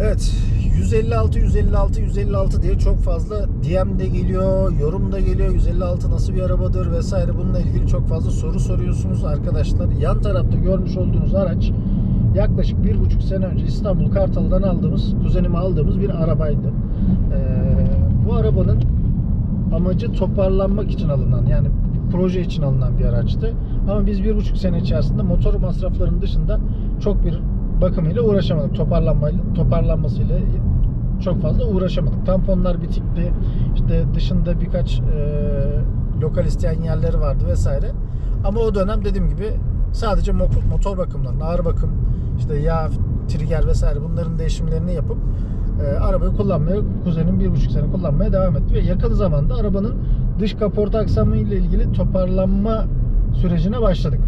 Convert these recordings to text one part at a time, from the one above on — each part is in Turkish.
Evet 156 156 156 diye çok fazla DM de geliyor, yorum da geliyor. 156 nasıl bir arabadır vesaire bununla ilgili çok fazla soru soruyorsunuz arkadaşlar. Yan tarafta görmüş olduğunuz araç yaklaşık bir buçuk sene önce İstanbul Kartal'dan aldığımız, kuzenime aldığımız bir arabaydı. Ee, bu arabanın amacı toparlanmak için alınan yani proje için alınan bir araçtı. Ama biz bir buçuk sene içerisinde motor masraflarının dışında çok bir bakımıyla uğraşamadık. Toparlanmayla, toparlanmasıyla çok fazla uğraşamadık. Tamponlar bitikti. İşte dışında birkaç e, lokal isteyen yerleri vardı vesaire. Ama o dönem dediğim gibi sadece mo- motor bakımlarını, ağır bakım, işte yağ, trigger vesaire bunların değişimlerini yapıp e, arabayı kullanmaya, kuzenim bir buçuk sene kullanmaya devam etti ve yakın zamanda arabanın dış kaporta aksamı ile ilgili toparlanma sürecine başladık.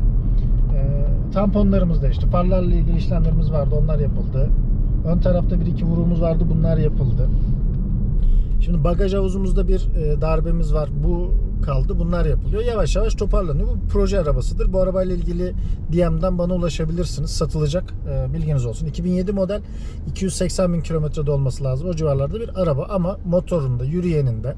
Tamponlarımız değişti. Farlarla ilgili işlemlerimiz vardı. Onlar yapıldı. Ön tarafta bir iki vuruğumuz vardı. Bunlar yapıldı. Şimdi bagaj havuzumuzda bir e, darbemiz var. Bu kaldı. Bunlar yapılıyor. Yavaş yavaş toparlanıyor. Bu proje arabasıdır. Bu arabayla ilgili DM'den bana ulaşabilirsiniz. Satılacak. E, bilginiz olsun. 2007 model 280 bin kilometrede olması lazım. O civarlarda bir araba ama motorunda, yürüyeninde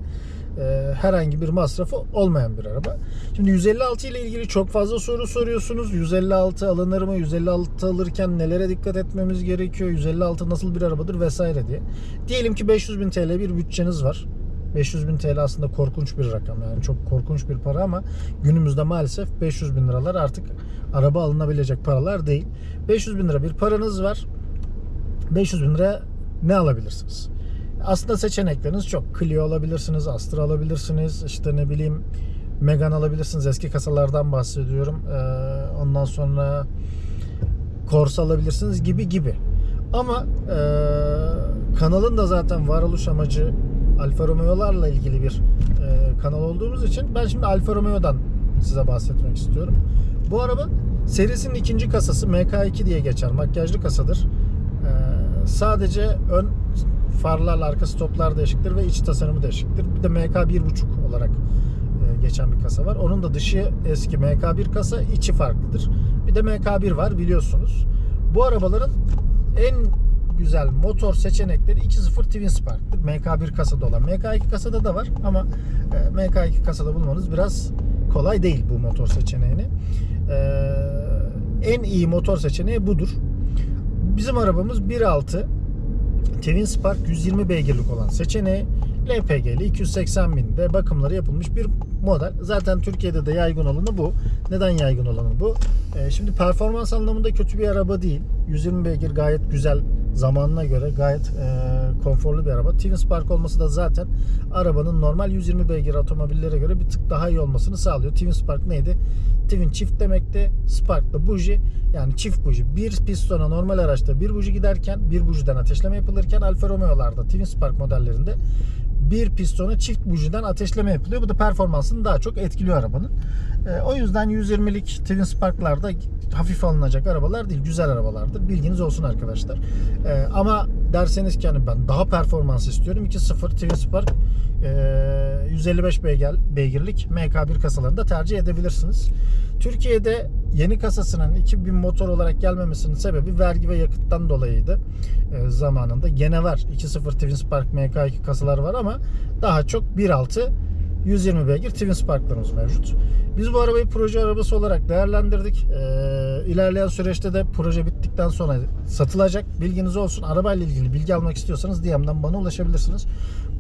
herhangi bir masrafı olmayan bir araba. Şimdi 156 ile ilgili çok fazla soru soruyorsunuz. 156 alınır mı? 156 alırken nelere dikkat etmemiz gerekiyor? 156 nasıl bir arabadır vesaire diye. Diyelim ki 500 bin TL bir bütçeniz var. 500 bin TL aslında korkunç bir rakam yani çok korkunç bir para ama günümüzde maalesef 500 bin liralar artık araba alınabilecek paralar değil. 500 bin lira bir paranız var. 500 bin lira ne alabilirsiniz? Aslında seçenekleriniz çok. Clio alabilirsiniz, Astra alabilirsiniz, işte ne bileyim Megane alabilirsiniz. Eski kasalardan bahsediyorum. Ee, ondan sonra Corsa alabilirsiniz gibi gibi. Ama e, kanalın da zaten varoluş amacı Alfa Romeo'larla ilgili bir e, kanal olduğumuz için ben şimdi Alfa Romeo'dan size bahsetmek istiyorum. Bu araba serisinin ikinci kasası MK2 diye geçer. Makyajlı kasadır. E, sadece ön farlarla arka stoplar değişiktir ve iç tasarımı değişiktir. Bir de MK 1.5 olarak e, geçen bir kasa var. Onun da dışı eski MK1 kasa, içi farklıdır. Bir de MK1 var biliyorsunuz. Bu arabaların en güzel motor seçenekleri 2.0 Twin Spark'tır. MK1 kasada olan. MK2 kasada da var ama e, MK2 kasada bulmanız biraz kolay değil bu motor seçeneğini. E, en iyi motor seçeneği budur. Bizim arabamız 1.6 Twin Spark 120 beygirlik olan seçeneği LPG'li 280 binde bakımları yapılmış bir model. Zaten Türkiye'de de yaygın olanı bu. Neden yaygın olanı bu? Ee, şimdi performans anlamında kötü bir araba değil. 120 beygir gayet güzel. Zamanına göre gayet e, konforlu bir araba. Twin Spark olması da zaten arabanın normal 120 beygir otomobillere göre bir tık daha iyi olmasını sağlıyor. Twin Spark neydi? Twin çift demekti. Spark da buji yani çift buji. Bir pistona normal araçta bir buji giderken bir bujiden ateşleme yapılırken Alfa Romeo'larda Twin Spark modellerinde bir pistona çift bujiden ateşleme yapılıyor. Bu da performansını daha çok etkiliyor arabanın. E, o yüzden 120'lik Twin Spark'larda hafif alınacak arabalar değil. Güzel arabalardır. Bilginiz olsun arkadaşlar. E, ama derseniz ki hani ben daha performans istiyorum. 2.0 Twin Spark e, 155 beygir, beygirlik MK1 kasalarında tercih edebilirsiniz. Türkiye'de yeni kasasının 2000 motor olarak gelmemesinin sebebi vergi ve yakıttan dolayıydı e, zamanında. Gene var 2.0 Twin Spark MK2 kasalar var ama daha çok 1.6 120 beygir Twin Spark'larımız mevcut. Biz bu arabayı proje arabası olarak değerlendirdik. Ee, ilerleyen süreçte de proje bittikten sonra satılacak. Bilginiz olsun. Arabayla ilgili bilgi almak istiyorsanız DM'den bana ulaşabilirsiniz.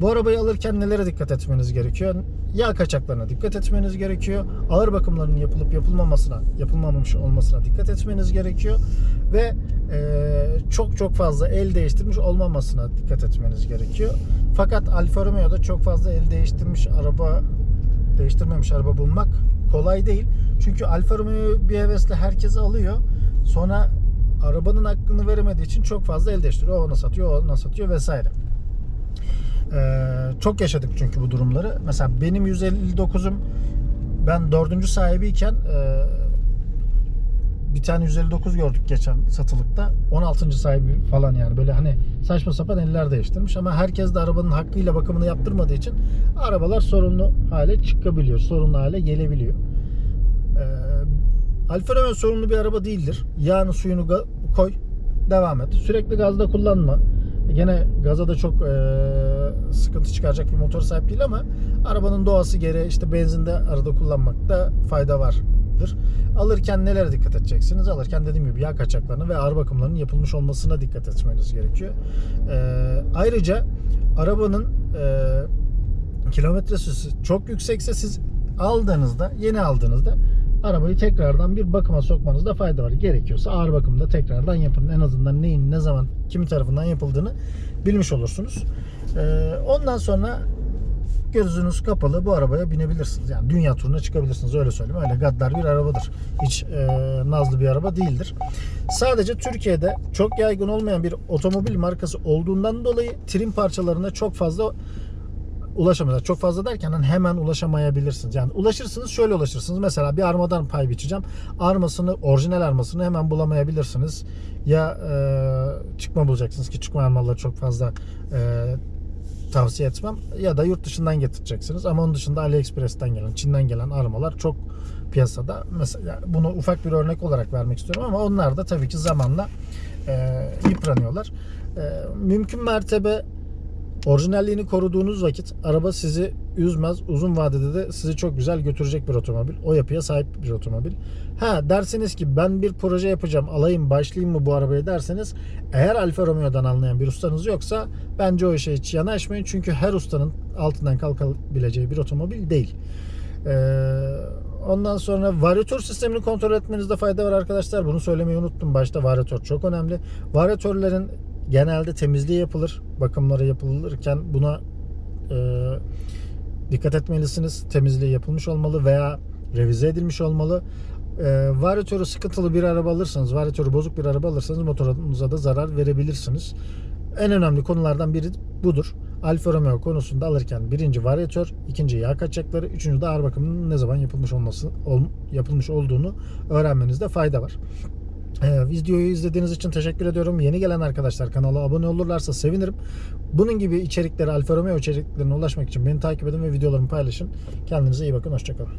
Bu arabayı alırken nelere dikkat etmeniz gerekiyor? Yağ kaçaklarına dikkat etmeniz gerekiyor. Ağır bakımlarının yapılıp yapılmamasına, yapılmamış olmasına dikkat etmeniz gerekiyor. Ve e, çok çok fazla el değiştirmiş olmamasına dikkat etmeniz gerekiyor. Fakat Alfa Romeo'da çok fazla el değiştirmiş araba değiştirmemiş araba bulmak kolay değil. Çünkü Alfa Romeo bir hevesle herkes alıyor. Sonra arabanın hakkını veremediği için çok fazla el değiştiriyor. O ona satıyor, o ona satıyor vesaire. Ee, çok yaşadık çünkü bu durumları. Mesela benim 159'um ben dördüncü sahibiyken e, bir tane 159 gördük geçen satılıkta. 16. sahibi falan yani böyle hani saçma sapan eller değiştirmiş ama herkes de arabanın hakkıyla bakımını yaptırmadığı için arabalar sorunlu hale çıkabiliyor. Sorunlu hale gelebiliyor. Ee, Alfa Romeo sorunlu bir araba değildir. Yağını suyunu koy devam et. Sürekli gazda kullanma. Gene gaza da çok e, sıkıntı çıkaracak bir motor sahip değil ama arabanın doğası gereği işte benzinde arada kullanmakta fayda vardır. Alırken nelere dikkat edeceksiniz? Alırken dediğim gibi yağ kaçaklarına ve ağır bakımlarının yapılmış olmasına dikkat etmeniz gerekiyor. E, ayrıca arabanın e, kilometre süresi çok yüksekse siz aldığınızda, yeni aldığınızda arabayı tekrardan bir bakıma sokmanızda fayda var. Gerekiyorsa ağır bakımda tekrardan yapın. En azından neyin ne zaman kimi tarafından yapıldığını bilmiş olursunuz. Ee, ondan sonra gözünüz kapalı bu arabaya binebilirsiniz. Yani dünya turuna çıkabilirsiniz öyle söyleyeyim. Öyle gaddar bir arabadır. Hiç e, nazlı bir araba değildir. Sadece Türkiye'de çok yaygın olmayan bir otomobil markası olduğundan dolayı trim parçalarına çok fazla ulaşamıyorlar. Çok fazla derken hani hemen ulaşamayabilirsiniz. Yani ulaşırsınız şöyle ulaşırsınız. Mesela bir armadan pay biçeceğim. Armasını, orijinal armasını hemen bulamayabilirsiniz. Ya e, çıkma bulacaksınız ki çıkma armaları çok fazla e, tavsiye etmem. Ya da yurt dışından getireceksiniz. Ama onun dışında AliExpress'ten gelen, Çin'den gelen armalar çok piyasada. Mesela bunu ufak bir örnek olarak vermek istiyorum ama onlar da tabii ki zamanla e, yıpranıyorlar. E, mümkün mertebe orijinalliğini koruduğunuz vakit araba sizi üzmez. Uzun vadede de sizi çok güzel götürecek bir otomobil. O yapıya sahip bir otomobil. Ha derseniz ki ben bir proje yapacağım alayım başlayayım mı bu arabaya derseniz eğer Alfa Romeo'dan anlayan bir ustanız yoksa bence o işe hiç yanaşmayın. Çünkü her ustanın altından kalkabileceği bir otomobil değil. Ee, ondan sonra varyatör sistemini kontrol etmenizde fayda var arkadaşlar. Bunu söylemeyi unuttum başta. Varyatör çok önemli. Varyatörlerin genelde temizliği yapılır. Bakımları yapılırken buna e, dikkat etmelisiniz. Temizliği yapılmış olmalı veya revize edilmiş olmalı. E, varyatörü sıkıntılı bir araba alırsanız, varyatörü bozuk bir araba alırsanız motorunuza da zarar verebilirsiniz. En önemli konulardan biri budur. Alfa Romeo konusunda alırken birinci varyatör, ikinci yağ kaçakları, üçüncü de ağır bakımının ne zaman yapılmış olması ol, yapılmış olduğunu öğrenmenizde fayda var. Ee, videoyu izlediğiniz için teşekkür ediyorum. Yeni gelen arkadaşlar kanala abone olurlarsa sevinirim. Bunun gibi içeriklere, Alfa Romeo içeriklerine ulaşmak için beni takip edin ve videolarımı paylaşın. Kendinize iyi bakın. Hoşçakalın.